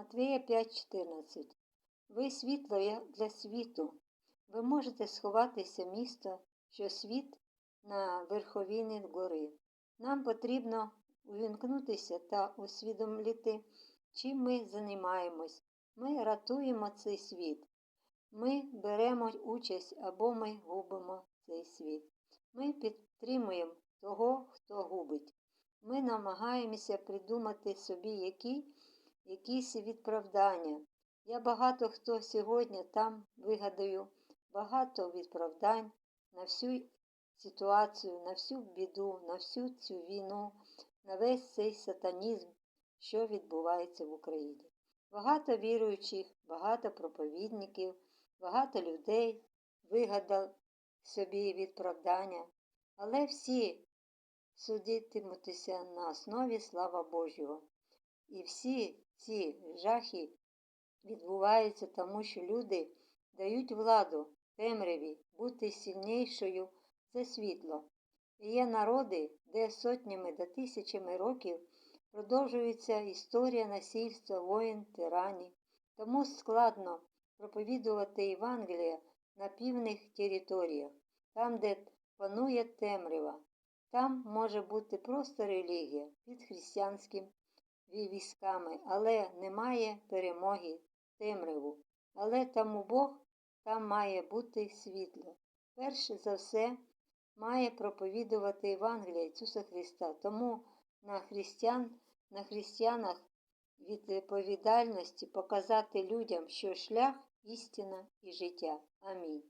Матвія 5,14 Ви світло для світу. Ви можете сховатися місто, що світ на верховіні гори. Нам потрібно увімкнутися та усвідомити, чим ми займаємось. Ми рятуємо цей світ. Ми беремо участь або ми губимо цей світ. Ми підтримуємо того, хто губить. Ми намагаємося придумати собі які, якісь відправдання. Я багато хто сьогодні там вигадаю багато відправдань на всю ситуацію, на всю біду, на всю цю війну, на весь цей сатанізм, що відбувається в Україні. Багато віруючих, багато проповідників, багато людей вигадав собі відправдання, але всі судитимутися на основі слава Божого. І всі ці жахи відбуваються тому, що люди дають владу темряві бути сильнішою за світло. І є народи, де сотнями та тисячами років продовжується історія насильства, воїн, тиранів. Тому складно проповідувати Євангелія на півних територіях, там, де панує темрява. Там може бути просто релігія під християнським військами, але немає перемоги темряву. Але тому Бог там має бути світло. Перше за все має проповідувати Євангелія Ісуса Христа. Тому на християн, на християнах відповідальності показати людям, що шлях, істина і життя. Амінь.